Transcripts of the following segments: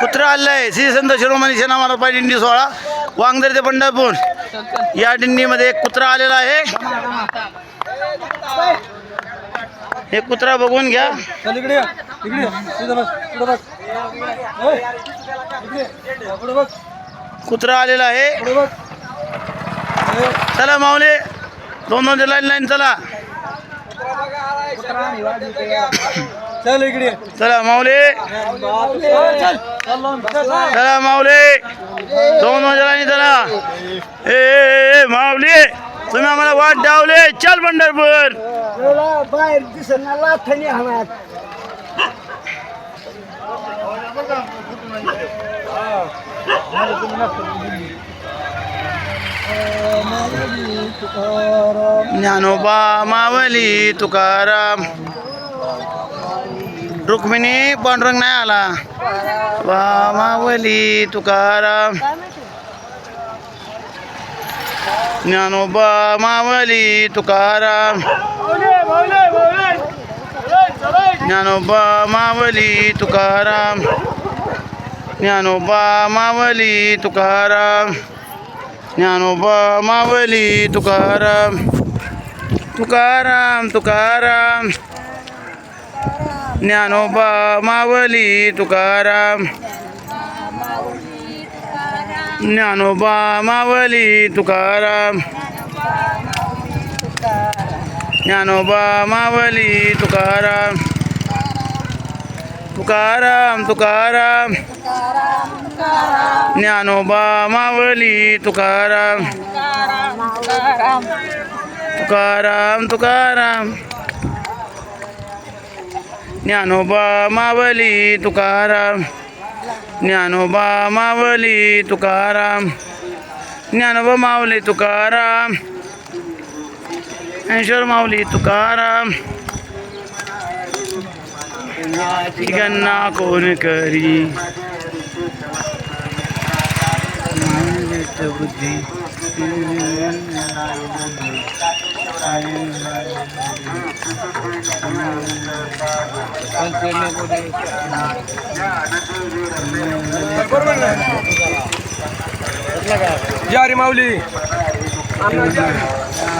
कुत्रा आलाय श्री संत शिरोमणी सेना पाय दिंडी सोहळा वांगदर ते पंढरपूर. या दिंडीमध्ये एक कुत्रा आलेला आहे. हे कुत्रा बघून घ्या. कुत्रा आलेला आहे. चला माऊले. दोन दोन लाईन लाईन चला चल इकडे. चला माऊले. चला माऊले. दोन दोन चला. ए, माऊले तुम्ही आम्हाला वाट डावले चल पंढरपूर. बाहेर दिसना लाथणी हवा ज्ञानोबा मावली तुकाराम. रुक्मिणी पांडुरंग नाही आला. बा मावली तुकाराम. ज्ञानोबा मावली तुकाराम. ज्ञानोबा मावली तुकाराम. ज्ञानोबा मावली तुकाराम. ज्ञानोबा मावली तुकाराम. तुकाराम तुकाराम. ज्ञानोबा मावली तुकाराम. ज्ञानोबा मावली तुकाराम. ज्ञानोबा मावली तुकाराम तुकाराम. तुकाराम. ज्ञानोबा मावली तुकाराम. तुकाराम तुकाराम. ज्ञानोबा मावली तुकाराम। ज्ञानोबा मावली तुकाराम। ज्ञानोबा मावली तुकाराम। ज्ञानेश्वर माऊली तुकाराम। गन्ना कोण करी? बुद्धी। या रे माऊली.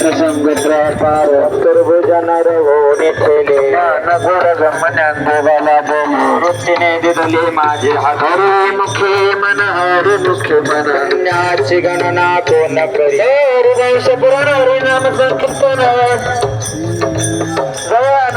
संगत्रापार अंतर्भुजन वृत्तीने दिदली माझे हरी मन हरी मुखे मन गणना कोण करी हरिवंश पुरण हरिनाम संकीर्तन जया